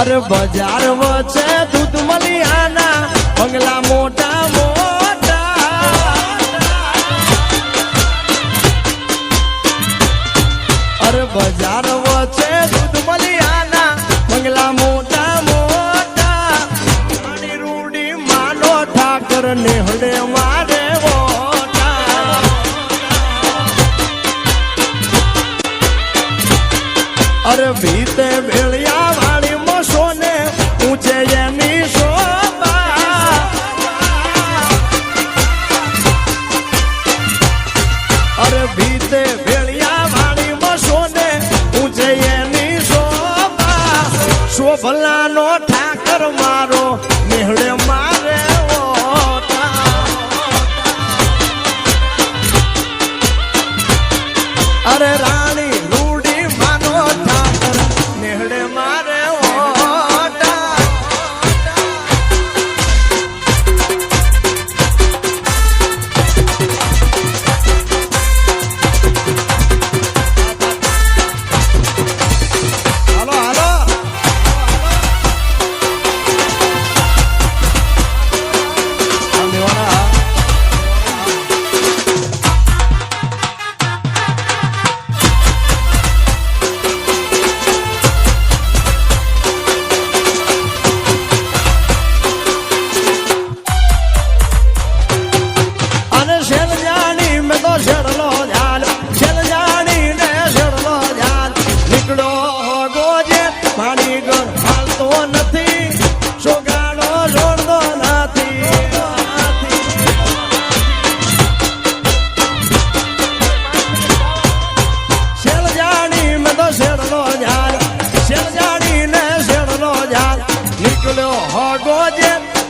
અરે બજાર વચ્ચે દૂધ મલિયાના, બંગલા મોટા મોટા. અરે બજાર વચ્ચે દૂધ મલિયાના, બંગલા મોટા મોટા. મારી રૂડી માનો ઠાકર નેહડે મારે વોટા. અરે ભીતે ભેળિયા શોભલાનો ઠાકર મારો મેહડે મારે અરે રાણી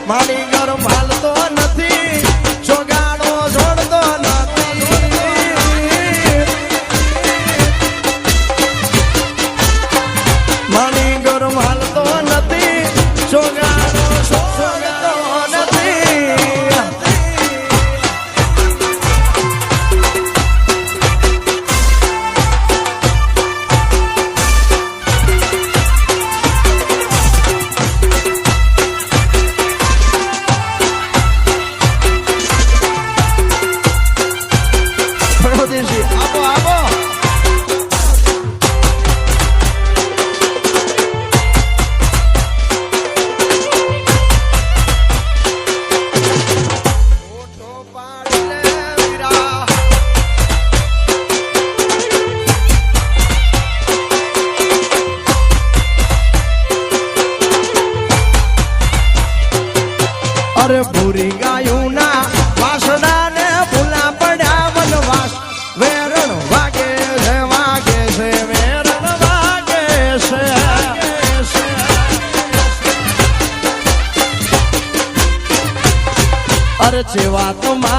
મારી ગરમ હાલતો નથી સોગાડો જોડતો નથી. મારી ગરમ હાલતો નથી સોગાડો સોગતો ભૂરી ગાયું ના વાસડા ને ભૂલા પડ્યા વનવાસ. વેરણ વાગે છે વાગે છે, વેરણ વાગે છે. અરે ચેવા તમારા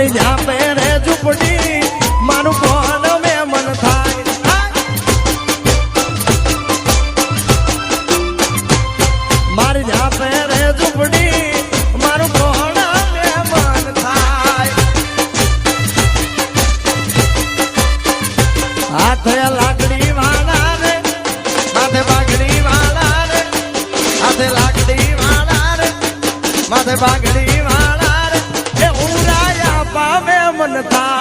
મારી જામે રે મારું કોણ મે મન થાય મારી જામે રે ઝૂંપડી, મારું કોણ મે મન થાય? હાથે લાકડી વાળા રે, માથે બાગડી વાળા રે, હાથે લાકડી વાળા રે, માથે બાગડી মন কা